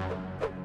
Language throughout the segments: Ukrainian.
Thank you.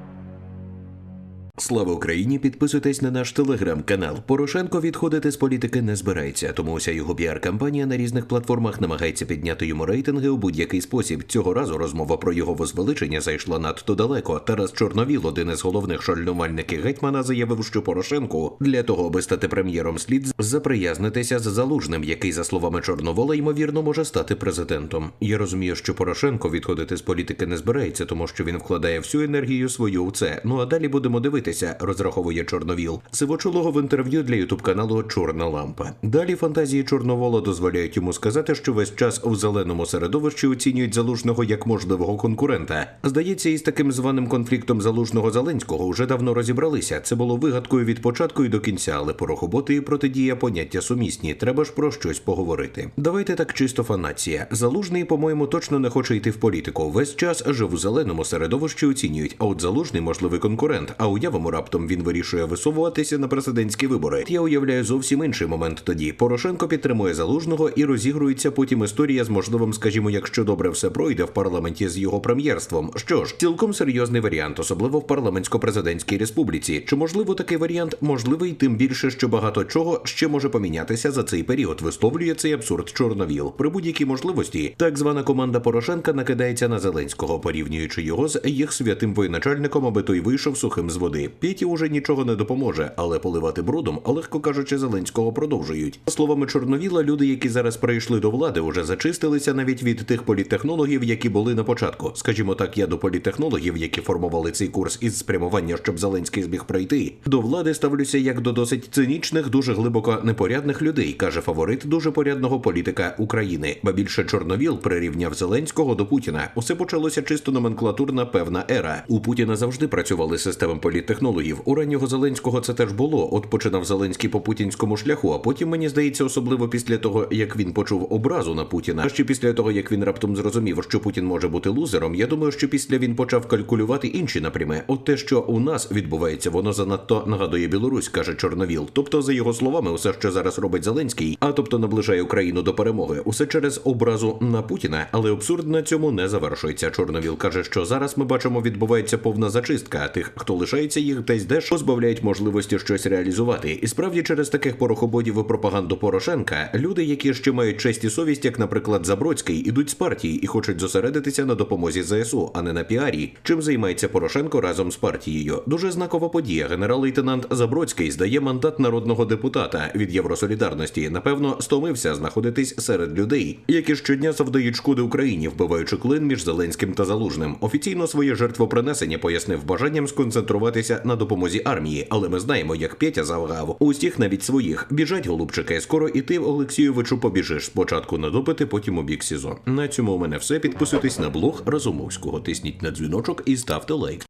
Слава Україні! Підписуйтесь на наш телеграм-канал. Порошенко відходити з політики не збирається, тому уся його піар-кампанія на різних платформах намагається підняти йому рейтинги у будь-який спосіб. Цього разу розмова про його возвеличення зайшла надто далеко. Тарас Чорновіл, один із головних шальнувальників гетьмана, заявив, що Порошенку для того, аби стати прем'єром, слід заприязнитися з залужним, який, за словами Чорновола, ймовірно може стати президентом. Я розумію, що Порошенко відходити з політики не збирається, тому що він вкладає всю енергію свою у це. Ну а далі будемо дивитися, розраховує Чорновіл. Сивочолого в інтерв'ю для ютуб каналу Чорна лампа. Далі фантазії Чорновола дозволяють йому сказати, що весь час у зеленому середовищі оцінюють залужного як можливого конкурента. Здається, із таким званим конфліктом залужного Зеленського вже давно розібралися. Це було вигадкою від початку і до кінця, але порохоботи і протидія поняття сумісні. Треба ж про щось поговорити. Давайте так чисто фанація. Залужний, по-моєму, точно не хоче йти в політику. Весь час жив у зеленому середовищі оцінюють. А от залужний можливий конкурент. А уявимо раптом він вирішує висовуватися на президентські вибори. Я уявляю зовсім інший момент тоді. Порошенко підтримує залужного і розігрується потім історія з можливим, скажімо, якщо добре все пройде в парламенті з його прем'єрством. Що ж, цілком серйозний варіант, особливо в парламентсько-президентській республіці. Чи можливо такий варіант? Можливий, тим більше, що багато чого ще може помінятися за цей період. Висловлює цей абсурд Чорновіл. При будь-якій можливості так звана команда Порошенка накидається на Зеленського, порівнюючи його з їх святим воєначальником, аби той вийшов сухим з води. Піті уже нічого не допоможе, але поливати брудом, легко кажучи, Зеленського продовжують. За Словами Чорновіла, люди, які зараз прийшли до влади, уже зачистилися навіть від тих політтехнологів, які були на початку. Скажімо так, я до політтехнологів, які формували цей курс із спрямування, щоб Зеленський зміг прийти. До влади ставлюся як до досить цинічних, дуже глибоко непорядних людей, каже фаворит дуже порядного політика України. Ба більше Чорновіл прирівняв Зеленського до Путіна. Усе почалося чисто номенклатурна певна ера. У Путіна завжди працювали системи політтехнологів. У раннього Зеленського це теж було. От починав Зеленський по путінському шляху. А потім мені здається, особливо після того, як він почув образу на Путіна, а ще після того, як він раптом зрозумів, що Путін може бути лузером. Я думаю, що після він почав калькулювати інші напрями. От те, що у нас відбувається, воно занадто нагадує Білорусь, каже Чорновіл. Тобто, за його словами, усе, що зараз робить Зеленський, а тобто наближає Україну до перемоги, усе через образу на Путіна, але абсурд на цьому не завершується. Чорновіл каже, що зараз ми бачимо, відбувається повна зачистка. Тих, хто лишається їх десь дещо, позбавляють можливості щось реалізувати. І справді через таких порохоботів і пропаганду Порошенка люди, які ще мають честь і совість, як, наприклад, Забродський, ідуть з партії і хочуть зосередитися на допомозі ЗСУ, а не на піарі. Чим займається Порошенко разом з партією? Дуже знакова подія. Генерал-лейтенант Забродський здає мандат народного депутата від Євросолідарності. Напевно, стомився знаходитись серед людей, які щодня завдають шкоди Україні, вбиваючи клин між Зеленським та Залужним. Офіційно своє жертвопринесення пояснив бажанням сконцентруватися на допомозі армії, але ми знаємо, як Петя завгав. Усіх навіть своїх біжать голубчики. Скоро і ти, Олексійовичу, побіжиш спочатку на допити, потім у бік СІЗО. На цьому у мене все. Підписуйтесь на блог Разумовського, тисніть на дзвіночок і ставте лайк.